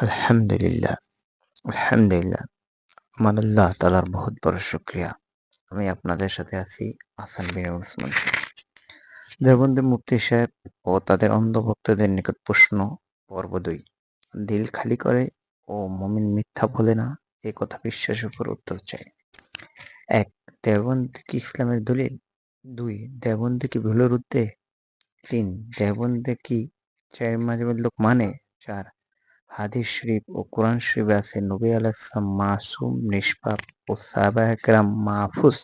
আলহামদুলিল্লাহ, আলহামদুলিল্লাহ। আমার আল্লাহ তাআলার বহুত বড় শুকরিয়া। আমি আপনাদের সাথে আছি আহসান বিন ওসমান। দেওবন্দি মুফতি সাহেব ও তাদের অন্ধ ভক্তদের নিকট প্রশ্ন পর্ব দুই দিল খালি করে ও মমিন মিথ্যা বলে না এ কথা বিশ্বাসের উপর উত্তর চাই এক দেওবন্দি কি ইসলামের দলিল দুই দেওবন্দি কি ভুলের উদ্দে তিন দেওবন্দি কি চার মাঝের লোক মানে চার হাদিস শরীফ ও কোরআন শরীফে আছে, নবী আলাইসালাম মাসুম, নিষ্পাপ ও সাহাবা একরাম মাহফুজ।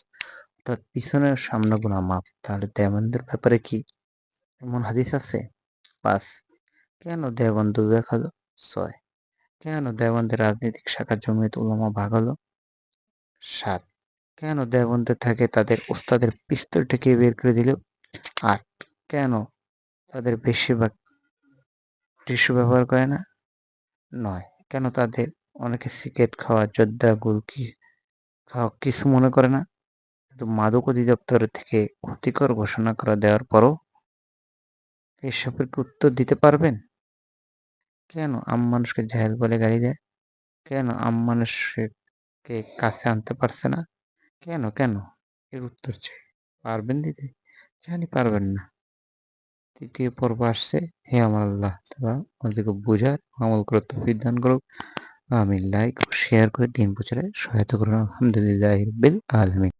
অর্থাৎ পিছনের সামনে গুণা মাপ তাহলে দেওবন্দের ব্যাপারে কি এমন হাদিস আছে? পাঁচ, কেন দেওবন্দ বিভাগ হলো ছয়, কেন দেওবন্দের রাজনৈতিক শাখা জমিয়ত উলামা ভাগ হলো? সাত, কেন দেওবন্দে থাকে তাদের ওস্তাদের পিস্তল ঠেকিয়ে বের করে দিল? আট, কেন তাদের বেশিরভাগ টিস্যু ব্যবহার করে না? নয়। কেন তাদের অনেকে সিগারেট খাওয়া যোদ্ধা গুলকি খাওয়া কিছু মনে করে না? কিন্তু মাদক অধিদপ্তর থেকে ক্ষতিকর ঘোষণা করা দেওয়ার পরও এসবের উত্তর দিতে পারবেন? কেন আম মানুষকে জাহেল বলে গালি দেয়? কেন আম মানুষকে কাছে আনতে পারছে না? কেন কেন? এর উত্তর চাই। পারবেন দিতে জানি পারবেন না। তৃতীয় পর্ব আসছে? হে আমার আল্লাহ, তারা আমাদেরকে বোঝার, আমল করে তৌফিক দান করুক। আমি লাইক শেয়ার করে দিন প্রচারে সহায়তা করুন। আলহামদুলিল্লাহ আলমিন।